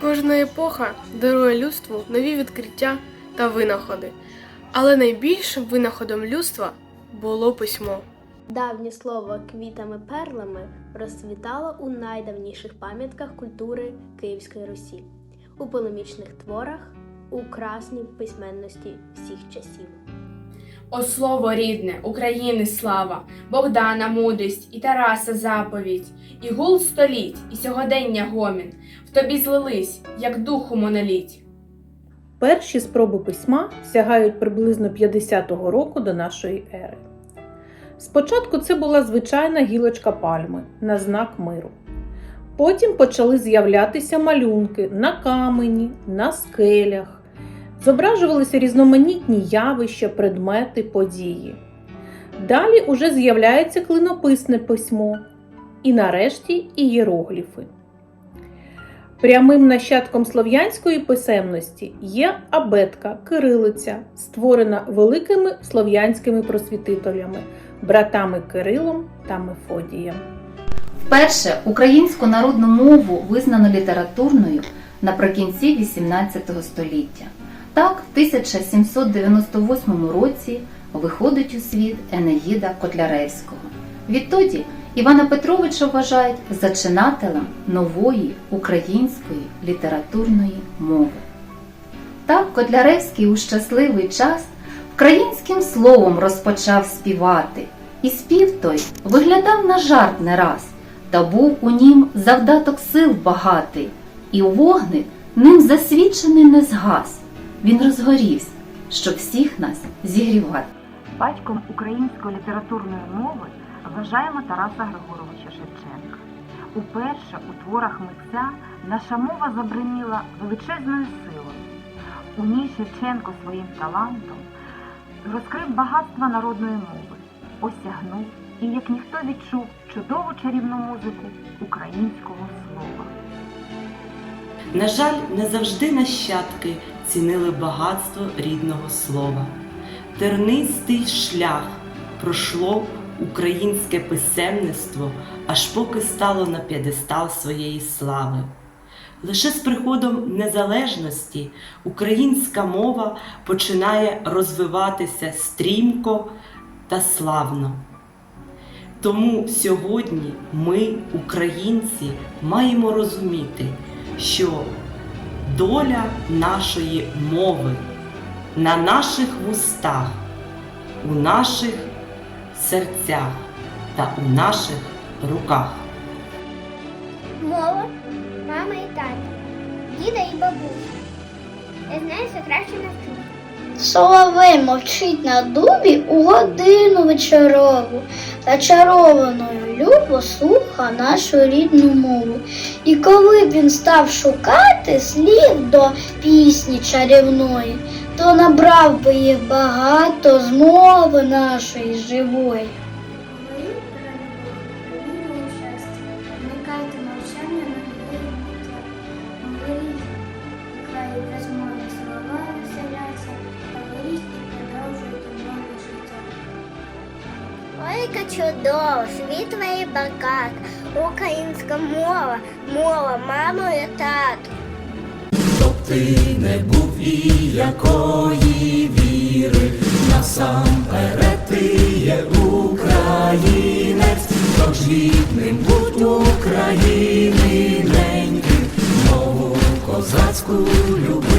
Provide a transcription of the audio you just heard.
Кожна епоха дарує людству нові відкриття та винаходи, але найбільшим винаходом людства було письмо. Давнє слово квітами-перлами розцвітало у найдавніших пам'ятках культури Київської Русі, у полемічних творах, у красній письменності всіх часів. О слово рідне, України слава, Богдана мудрість і Тараса заповідь, і гул століть, і сьогодення гомін, в тобі злились, як духу моноліть. Перші спроби письма сягають приблизно 50-го року до нашої ери. Спочатку це була звичайна гілочка пальми на знак миру. Потім почали з'являтися малюнки на камені, на скелях, зображувалися різноманітні явища, предмети, події. Далі уже з'являється клинописне письмо і нарешті ієрогліфи. Прямим нащадком слов'янської писемності є абетка кирилиця, створена великими слов'янськими просвітителями, братами Кирилом та Мефодієм. Вперше українську народну мову визнано літературною наприкінці XVIII століття. Так, в 1798 році виходить у світ Енеїда Котляревського. Відтоді Івана Петровича вважають зачинателем нової української літературної мови. Так Котляревський у щасливий час українським словом розпочав співати, і спів той виглядав на жарт не раз, та був у нім завдаток сил багатий, і вогник ним засвідчений не згас. Він розгорівся, щоб всіх нас зігрівати. Батьком української літературної мови вважаємо Тараса Григоровича Шевченка. Уперше у творах митця наша мова забриніла величезною силою. У ній Шевченко своїм талантом розкрив багатство народної мови, осягнув і як ніхто відчув чудову чарівну музику українського слова. На жаль, не завжди нащадки цінили багатство рідного слова. Тернистий шлях пройшло українське писемництво, аж поки стало на п'єдестал своєї слави. Лише з приходом незалежності українська мова починає розвиватися стрімко та славно. Тому сьогодні ми, українці, маємо розуміти, що доля нашої мови на наших вустах, у наших серцях та у наших руках. Мова, мама і тато, діда і бабуся. Я знаю, що краще навчу. Соловей мовчить на дубі у годину вечорову, зачарованою любо слуха нашу рідну мову. І коли б він став шукати слів до пісні чарівної, то набрав би їх багато з мови нашої живої. Яка чудова, світла і багат, українська мова, мова, мамо і тату. Щоб ти не був і якої віри, насамперед ти є українець, тож рідним будь України неньким, мову козацьку люби.